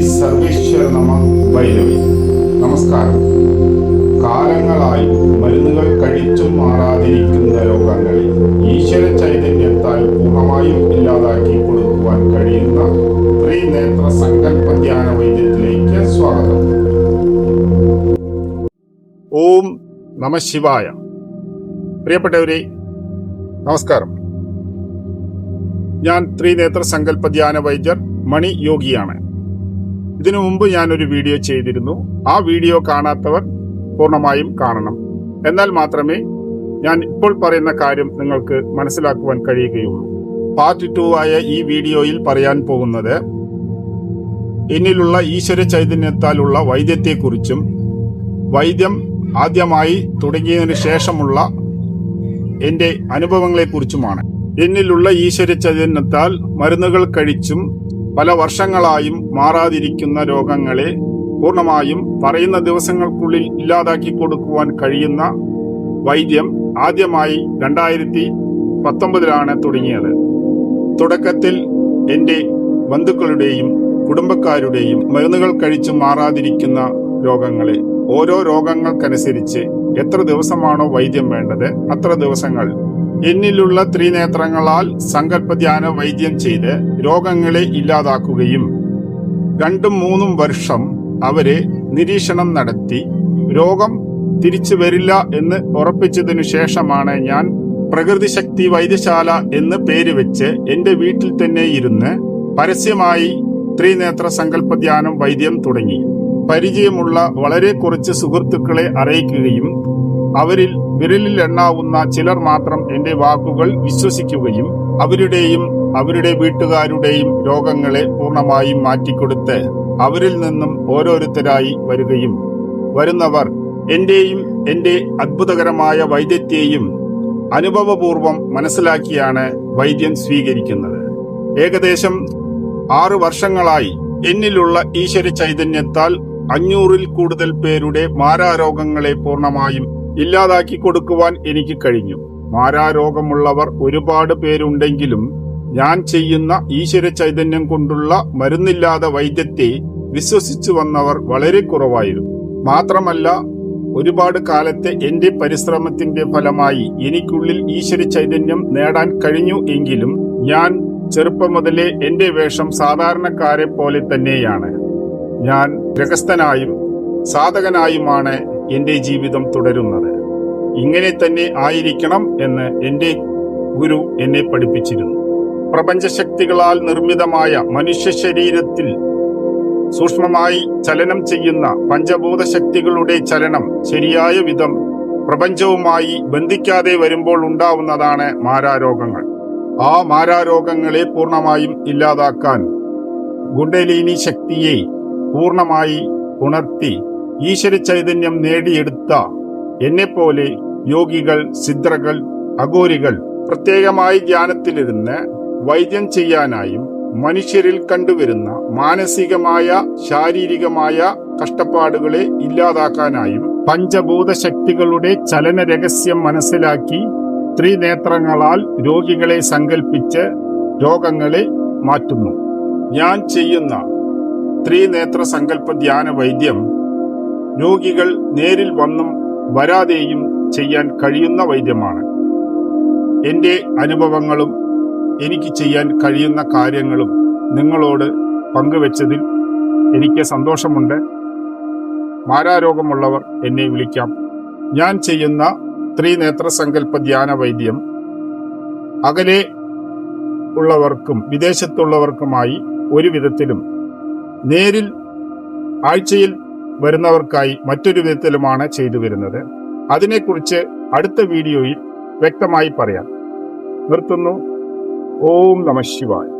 ശ്രീ സർവേശ്വര നമ ഭൈരവി നമസ്കാരം. കാലങ്ങളായി മരുന്നുകൾ കഴിച്ചും മാറാതിരിക്കുന്ന രോഗങ്ങളിൽ ഈശ്വര ചൈതന്യത്താൽ പൂർണമായും ഇല്ലാതാക്കി കൊടുക്കുവാൻ കഴിയുന്ന ത്രിനേത്ര സങ്കല്പ ധ്യാന വൈദ്യത്തിലേക്ക് സ്വാഗതം. ഓം നമ ശിവായ. പ്രിയപ്പെട്ടവരെ നമസ്കാരം. ഞാൻ ത്രിനേത്ര സങ്കല്പ ധ്യാന വൈദ്യർ മണി യോഗിയാണ്. ഇതിനു മുമ്പ് ഞാൻ ഒരു വീഡിയോ ചെയ്തിരുന്നു. ആ വീഡിയോ കാണാത്തവർ പൂർണമായും കാണണം. എന്നാൽ മാത്രമേ ഞാൻ ഇപ്പോൾ പറയുന്ന കാര്യം നിങ്ങൾക്ക് മനസ്സിലാക്കുവാൻ കഴിയുകയുള്ളൂ. പാർട്ട് ടു ആയ ഈ വീഡിയോയിൽ പറയാൻ പോകുന്നത് എന്നിലുള്ള ഈശ്വര ചൈതന്യത്താലുള്ള വൈദ്യത്തെക്കുറിച്ചും വൈദ്യം ആദ്യമായി തുടങ്ങിയതിനു ശേഷമുള്ള എന്റെ അനുഭവങ്ങളെക്കുറിച്ചുമാണ്. എന്നിലുള്ള ഈശ്വര ചൈതന്യത്താൽ മരുന്നുകൾ കഴിച്ചും പല വർഷങ്ങളായും മാറാതിരിക്കുന്ന രോഗങ്ങളെ പൂർണമായും പറയുന്ന ദിവസങ്ങൾക്കുള്ളിൽ ഇല്ലാതാക്കി കൊടുക്കുവാൻ കഴിയുന്ന വൈദ്യം ആദ്യമായി രണ്ടായിരത്തി പത്തൊമ്പതിലാണ് തുടങ്ങിയത്. തുടക്കത്തിൽ എന്റെ ബന്ധുക്കളുടെയും കുടുംബക്കാരുടെയും മരുന്നുകൾ കഴിച്ചു മാറാതിരിക്കുന്ന രോഗങ്ങളെ ഓരോ രോഗങ്ങൾക്കനുസരിച്ച് എത്ര ദിവസമാണോ വൈദ്യം വേണ്ടത് അത്ര ദിവസങ്ങൾ എന്നിലുള്ള ത്രിനേത്രങ്ങളാൽ സങ്കല്പധ്യാന വൈദ്യം ചെയ്ത് രോഗങ്ങളെ ഇല്ലാതാക്കുകയും രണ്ടും മൂന്നും വർഷം അവരെ നിരീക്ഷണം നടത്തി രോഗം തിരിച്ചു വരില്ല എന്ന് ഉറപ്പിച്ചതിനു ശേഷമാണ് ഞാൻ പ്രകൃതി ശക്തി വൈദ്യശാല എന്ന് പേര് വെച്ച് എന്റെ വീട്ടിൽ തന്നെ ഇരുന്ന് പരസ്യമായി ത്രിനേത്ര സങ്കല്പധ്യാനം വൈദ്യം തുടങ്ങി. പരിചയമുള്ള വളരെ കുറച്ച് സുഹൃത്തുക്കളെ അറിയിക്കുകയും അവരിൽ വിരലിൽ എണ്ണാവുന്ന ചിലർ മാത്രം എന്റെ വാക്കുകൾ വിശ്വസിക്കുകയും അവരുടെയും അവരുടെ വീട്ടുകാരുടെയും രോഗങ്ങളെ പൂർണമായും മാറ്റിക്കൊടുത്ത് അവരിൽ നിന്നും ഓരോരുത്തരായി വരികയും വരുന്നവർ എന്റെയും എന്റെ അത്ഭുതകരമായ വൈദ്യത്തെയും അനുഭവപൂർവം മനസ്സിലാക്കിയാണ് വൈദ്യം സ്വീകരിക്കുന്നത്. ഏകദേശം ആറു വർഷങ്ങളായി എന്നിലുള്ള ഈശ്വര ചൈതന്യത്താൽ അഞ്ഞൂറിൽ കൂടുതൽ പേരുടെ മാരാരോഗങ്ങളെ പൂർണമായും ഇല്ലാതാക്കി കൊടുക്കുവാൻ എനിക്ക് കഴിഞ്ഞു. മാരാരോഗമുള്ളവർ ഒരുപാട് പേരുണ്ടെങ്കിലും ഞാൻ ചെയ്യുന്ന ഈശ്വര ചൈതന്യം കൊണ്ടുള്ള മരുന്നില്ലാതെ വൈദ്യത്തെ വിശ്വസിച്ചു വന്നവർ വളരെ കുറവായിരുന്നു. മാത്രമല്ല ഒരുപാട് കാലത്തെ എന്റെ പരിശ്രമത്തിന്റെ ഫലമായി എനിക്കുള്ളിൽ ഈശ്വര ചൈതന്യം നേടാൻ കഴിഞ്ഞു എങ്കിലും ഞാൻ ചെറുപ്പം മുതലേ എന്റെ വേഷം സാധാരണക്കാരെ പോലെ തന്നെയാണ്. ഞാൻ ഗ്രഹസ്ഥനായും സാധകനായുമാണ്. എന്റെ ജീവിതം തുടരുന്നത്. ഇങ്ങനെ തന്നെ ആയിരിക്കണം എന്ന് എന്റെ ഗുരു എന്നെ പഠിപ്പിച്ചിരുന്നു. പ്രപഞ്ചശക്തികളാൽ നിർമ്മിതമായ മനുഷ്യ ശരീരത്തിൽ സൂക്ഷ്മമായി ചലനം ചെയ്യുന്ന പഞ്ചഭൂത ശക്തികളുടെ ചലനം ശരിയായ വിധം പ്രപഞ്ചവുമായി ബന്ധിക്കാതെ വരുമ്പോൾ ഉണ്ടാവുന്നതാണ് മാരാരോഗങ്ങൾ. ആ മാരാരോഗങ്ങളെ പൂർണമായും ഇല്ലാതാക്കാൻ ഗുണ്ടലിനി ശക്തിയെ പൂർണമായി ഉണർത്തി ഈശ്വര ചൈതന്യം നേടിയെടുത്ത എന്നെപ്പോലെ യോഗികൾ സിദ്രകൾ അഘോരികൾ പ്രത്യേകമായി ധ്യാനത്തിലിരുന്ന് വൈദ്യം ചെയ്യാനായും മനുഷ്യരിൽ കണ്ടുവരുന്ന മാനസികമായ ശാരീരികമായ കഷ്ടപ്പാടുകളെ ഇല്ലാതാക്കാനായും പഞ്ചഭൂത ശക്തികളുടെ ചലന രഹസ്യം മനസ്സിലാക്കി ത്രിനേത്രങ്ങളാൽ രോഗികളെ സങ്കൽപ്പിച്ച് രോഗങ്ങളെ മാറ്റുന്നു. ഞാൻ ചെയ്യുന്ന ത്രിനേത്ര സങ്കല്പ ധ്യാന വൈദ്യം രോഗികൾ നേരിൽ വന്നും വരാതെയും ചെയ്യാൻ കഴിയുന്ന വൈദ്യമാണ്. എന്റെ അനുഭവങ്ങളും എനിക്ക് ചെയ്യാൻ കഴിയുന്ന കാര്യങ്ങളും നിങ്ങളോട് പങ്കുവെച്ചതിൽ എനിക്ക് സന്തോഷമുണ്ട്. മാരാരോഗമുള്ളവർ എന്നെ വിളിക്കാം. ഞാൻ ചെയ്യുന്ന ത്രിനേത്ര സങ്കല്പ ധ്യാന വൈദ്യം അകലെ ഉള്ളവർക്കും വിദേശത്തുള്ളവർക്കുമായി ഒരു വിധത്തിലും നേരിൽ ആഴ്ചയിൽ വരുന്നവർക്കായി മറ്റൊരു വിധത്തിലുമാണ് ചെയ്തു വരുന്നത്. അതിനെക്കുറിച്ച് അടുത്ത വീഡിയോയിൽ വ്യക്തമായി പറയാം. നിർത്തുന്നു. ഓം നമ ശിവായ.